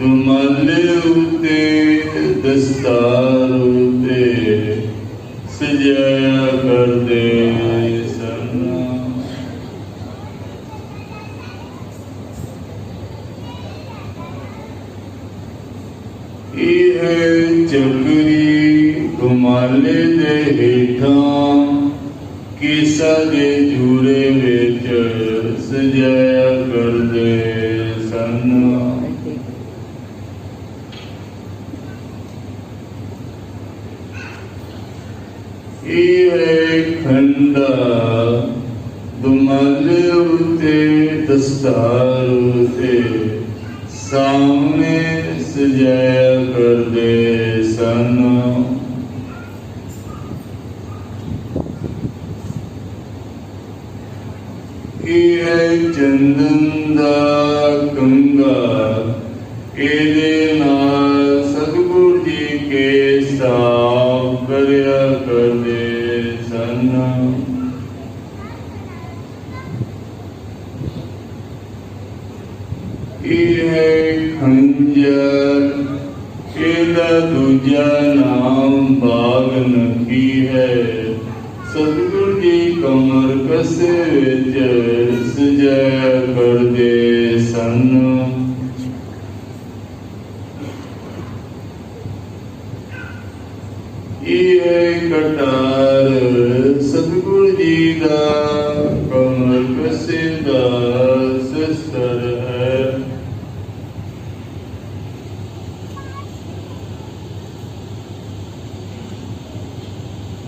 دمل اتے دستار اتے سجایا کر دے سرنا۔ یہ ہے چکری گمالے دے ہیٹھاں، کیسا دے جھورے ویچر سجایا کر دے سرنا۔ ਹੈ ਖੰਡਾ ਦੁਮਾਲੇ ਉਤੇ ਦਸਤਾਰ ਉਤੇ, ਸਾਹਮਣੇ ਸਜਾਇਆ ਕਰਦੇ ਸਨ। ਇਹ ਚੰਦਨ ਦਾ ਕੰਗਾ ਇਹਦੇ ਨਾਲ کی ہے خنجر چیدہ دجا نام باغ نکی ہے ستگر دی کمر کسے جس جے کر دے سنو یہ کٹا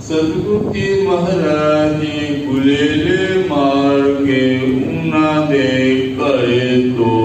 ستارا گلیلے مار کے انہیں دے کرے تو